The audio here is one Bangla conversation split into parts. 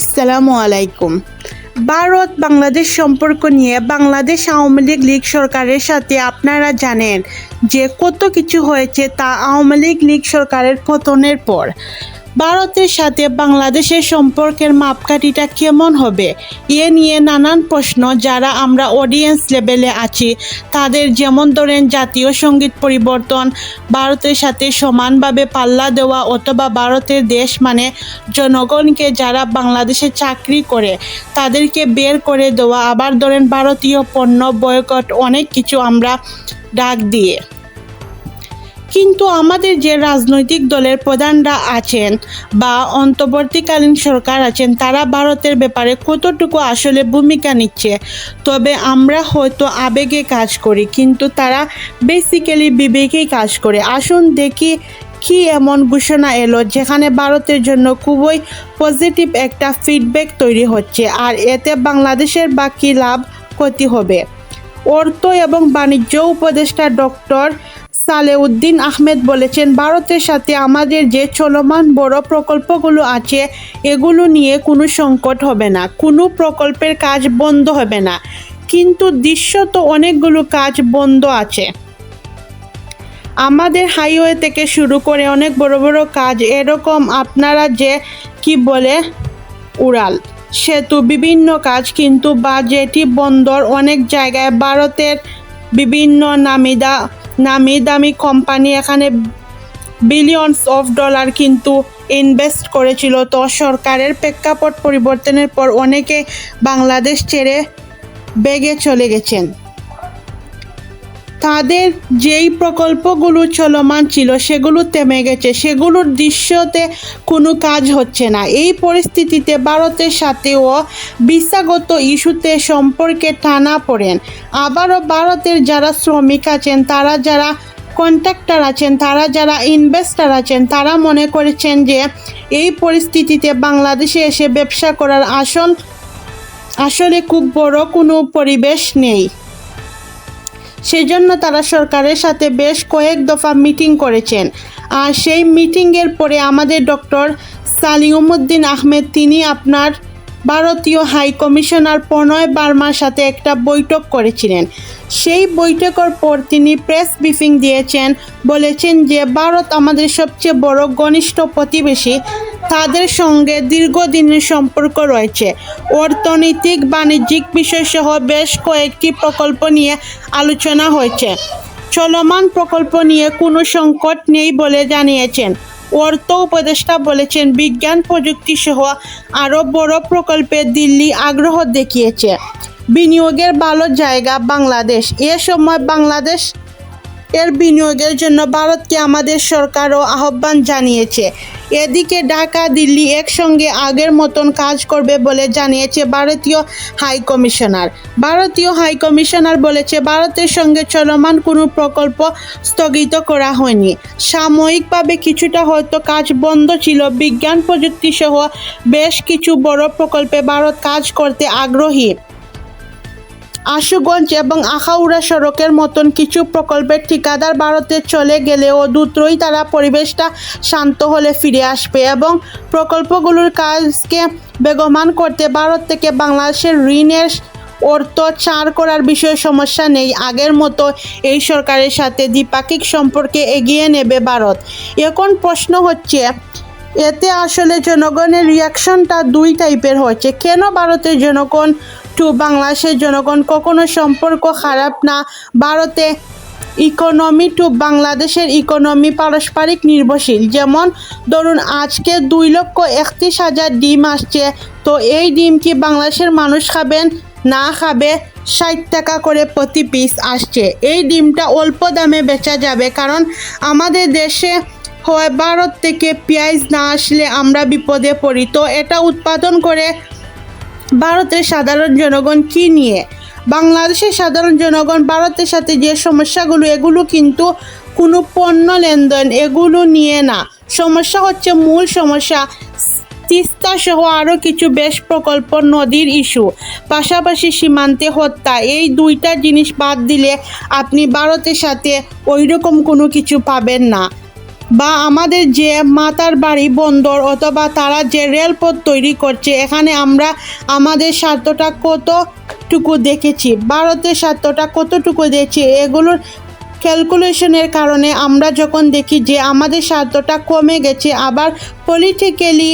আসসালামু আলাইকুম। ভারত বাংলাদেশ সম্পর্ক নিয়ে বাংলাদেশ আওয়ামী লীগ লীগ সরকারের সাথে আপনারা জানেন যে কত কিছু হয়েছে তা আওয়ামী লীগ লীগ সরকারের পতনের পর। ভারতের সাথে বাংলাদেশের সম্পর্কের মাপকাঠিটা কেমন হবে? এ নিয়ে নানান প্রশ্ন যারা আমরা অডিয়েন্স লেভেলে আছি, তাদের যেমন ধরেন জাতীয় সংগীত পরিবর্তন, ভারতের সাথে সমানভাবে পাল্লা দেওয়া অথবা ভারতের দেশ মানে জনগণকে যারা বাংলাদেশে চাকরি করে, তাদেরকে বের করে দেওয়া, আবার ধরেন ভারতীয় পণ্য বয়কট অনেক কিছু আমরা ডাক দিয়ে। কিন্তু আমাদের যে রাজনৈতিক দলের প্রধানরা আছেন বা অন্তর্বর্তীকালীন সরকার আছেন, তারা ভারতের ব্যাপারে কতটুকু আসলে ভূমিকা নিচ্ছে? তবে আমরা হয়তো আবেগে কাজ করি, কিন্তু তারা বেসিক্যালি বিবেকেই কাজ করে। আসুন দেখি কি এমন ঘোষণা এলো, যেখানে ভারতের জন্য খুবই পজিটিভ একটা ফিডব্যাক তৈরি হচ্ছে, আর এতে বাংলাদেশের বা কী লাভ ক্ষতি হবে। অর্থ এবং বাণিজ্য উপদেষ্টা ডক্টর সালেউদ্দিন আহমেদ বলেছেন, ভারতের সাথে আমাদের যে চলমান বড় প্রকল্পগুলো আছে, এগুলো নিয়ে কোনো সংকট হবে না, কোনো প্রকল্পের কাজ বন্ধ হবে না। কিন্তু দৃশ্য তো অনেকগুলো কাজ বন্ধ আছে। আমাদের হাইওয়ে থেকে শুরু করে অনেক বড় বড় কাজ, এরকম আপনারা যে কি বলে, উড়াল, সেতু, বিভিন্ন কাজ, কিন্তু বা যেটি বন্দর অনেক জায়গায় ভারতের বিভিন্ন নামিদা নামি দামি কোম্পানি এখানে বিলিয়নস অফ ডলার কিন্তু ইনভেস্ট করেছিল। তো সরকারের প্রেক্ষাপট পরিবর্তনের পর অনেকে বাংলাদেশ ছেড়ে বেগে চলে গেছেন। তাদের যেই প্রকল্পগুলো চলমান ছিল, সেগুলো থেমে গেছে। সেগুলোর দৃশ্যতে কোনো কাজ হচ্ছে না। এই পরিস্থিতিতে ভারতের সাথেও ভিসাগত ইস্যুতে সম্পর্কে টানা পড়েন। আবারও ভারতের যারা শ্রমিক আছেন, তারা যারা কন্ট্রাক্টর আছেন, তারা যারা ইনভেস্টার আছেন, তারা মনে করেছেন যে এই পরিস্থিতিতে বাংলাদেশে এসে ব্যবসা করার আসল, আসলে খুব বড় কোনো পরিবেশ নেই। সেজন্য তারা সরকারের সাথে বেশ কয়েক দফা মিটিং করেছেন। আর সেই মিটিংয়ের পরে আমাদের ডক্টর সালিউমুদ্দিন আহমেদ, তিনি আপনার ভারতীয় হাই কমিশনার প্রণয় বার্মার সাথে একটা বৈঠক করেছিলেন। সেই বৈঠকের পর তিনি প্রেস ব্রিফিং দিয়েছেন, বলেছেন যে ভারত আমাদের সবচেয়ে বড় ঘনিষ্ঠ প্রতিবেশী, তাদের সঙ্গে দীর্ঘদিনের সম্পর্ক রয়েছে। অর্থনৈতিক, বাণিজ্যিক বিষয়সহ বেশ কয়েকটি প্রকল্প নিয়ে আলোচনা হয়েছে। চলমান প্রকল্প নিয়ে কোনো সংকট নেই বলে জানিয়েছেন। অর্থ উপদেষ্টা বলেছেন, বিজ্ঞান প্রযুক্তি সহ আরও বড় প্রকল্পে দিল্লি আগ্রহ দেখিয়েছে। বিনিয়োগের ভালো জায়গা বাংলাদেশ। এ সময় বাংলাদেশ এর বিনিয়োগের জন্য ভারতকে আমাদের সরকারও আহ্বান জানিয়েছে। এদিকে ঢাকা, দিল্লি একসঙ্গে আগের মতন কাজ করবে বলে জানিয়েছে ভারতীয় হাই কমিশনার। ভারতীয় হাই কমিশনার বলেছে, ভারতের সঙ্গে চলমান কোনো প্রকল্প স্থগিত করা হয়নি। সাময়িকভাবে কিছুটা হয়তো কাজ বন্ধ ছিল। বিজ্ঞান প্রযুক্তি সহ বেশ কিছু বড় প্রকল্পে ভারত কাজ করতে আগ্রহী। আশুগঞ্জ এবং আখাউড়া সড়কের মতন কিছু প্রকল্পের ঠিকাদার ভারতে চলে গেলেও দ্রুতই তারা পরিবেশটা শান্ত হলে ফিরে আসবে এবং প্রকল্পগুলোর কাজকে বেগমান করতে ভারত থেকে বাংলাদেশের ঋণের অর্থ ছাড় করার বিষয়ে সমস্যা নেই। আগের মতো এই সরকারের সাথে দ্বিপাক্ষিক সম্পর্কে এগিয়ে নেবে ভারত। এখন প্রশ্ন হচ্ছে, এতে আসলে জনগণের রিয়াকশনটা দুই টাইপের হচ্ছে। কেন ভারতের জনগণ টু বাংলাদেশের জনগণ কখনো সম্পর্ক খারাপ না। ভারতে ইকোনমি টু বাংলাদেশের ইকোনমি পারস্পরিক নির্ভরশীল। যেমন, ধরুন আজকে দুই লক্ষ একত্রিশ হাজার ডিম আসছে। তো এই ডিম কি বাংলাদেশের মানুষ খাবেন? না খাবে। ষাট টাকা করে প্রতি পিস আসছে। এই ডিমটা অল্প দামে বেচা যাবে। কারণ আমাদের দেশে হয় ভারত থেকে পেঁয়াজ না আসলে আমরা বিপদে পড়ি। তো এটা উৎপাদন করে ভারতের সাধারণ জনগণ কি নিয়ে? বাংলাদেশের সাধারণ জনগণ, ভারতের সাথে যে সমস্যাগুলো, এগুলো কিন্তু কোনো পণ্য লেনদেন, এগুলো নিয়ে না। সমস্যা হচ্ছে মূল সমস্যা, তিস্তা সহ আরও কিছু বেশ প্রকল্প নদীর ইস্যু, পাশাপাশি সীমান্তে হত্যা। এই দুইটা জিনিস বাদ দিলে আপনি ভারতের সাথে ওই রকম কোনো কিছু পাবেন না। বা আমাদের যে মাতার বাড়ি, বন্দর অথবা তারা যে রেলপথ তৈরি করছে, এখানে আমরা আমাদের স্বার্থটা কতটুকু দেখেছি, ভারতের স্বার্থটা কতটুকু দেখছি, এগুলোর ক্যালকুলেশনের কারণে আমরা যখন দেখি যে আমাদের স্বার্থটা কমে গেছে, আবার পলিটিক্যালি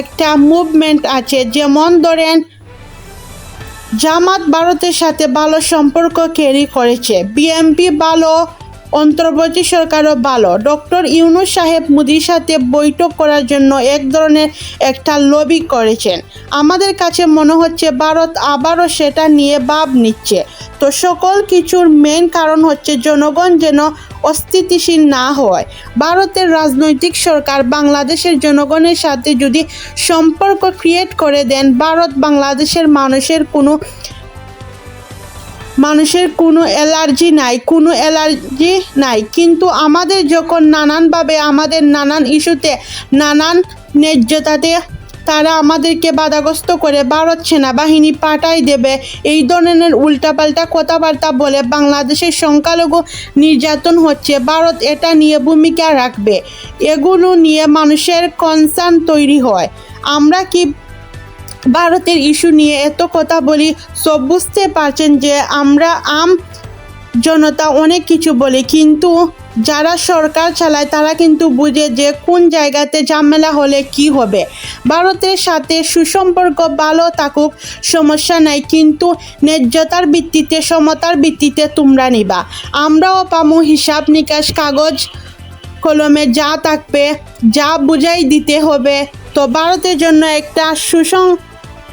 একটা মুভমেন্ট আছে, যেমন ধরেন জামাত ভারতের সাথে ভালো সম্পর্ক ক্যারি করেছে বিএমপি ভালো অন্তর্বর্তী সরকারও ভালো। ডক্টর ইউনুস সাহেব মোদির সাথে বৈঠক করার জন্য এক ধরনের একটা লবি করেছেন। আমাদের কাছে মনে হচ্ছে ভারত আবারও সেটা নিয়ে ভাব নিচ্ছে। তো সকল কিছুর মেন কারণ হচ্ছে জনগণ যেন অস্থিতিশীল না হয়। ভারতের রাজনৈতিক সরকার বাংলাদেশের জনগণের সাথে যদি সম্পর্ক ক্রিয়েট করে দেন, ভারত বাংলাদেশের মানুষের কোনো মানুষের কোনো অ্যালার্জি নাই, কোনো অ্যালার্জি নাই। কিন্তু আমাদের যখন নানানভাবে, আমাদের নানান ইস্যুতে, নানান ন্যায্যতাতে তারা আমাদেরকে বাধাগ্রস্ত করে ভারত সেনাবাহিনী পাঠাই দেবে, এই ধরনের উল্টাপাল্টা কথাবার্তা বলে বাংলাদেশের সংখ্যালঘু নির্যাতন হচ্ছে। ভারত এটা নিয়ে ভূমিকা রাখবে। এগুলো নিয়ে মানুষের কনসার্ন তৈরি হয়। আমরা কি ভারতের ইস্যু নিয়ে এত কথা বলি, সব বুঝতে পারছেন যে আমরা আম জনতা অনেক কিছু বলি, কিন্তু যারা সরকার চালায় তারা কিন্তু বুঝে যে কোন জায়গাতে ঝামেলা হলে কি হবে। ভারতের সাথে সুসম্পর্ক ভালো থাকুক, সমস্যা নাই, কিন্তু ন্যায্যতার ভিত্তিতে, সমতার ভিত্তিতে তোমরা নিবা। আমরাও পামু হিসাব নিকাশ কাগজ কলমে যা থাকবে, যা বুঝাই দিতে হবে। তো ভারতের জন্য একটা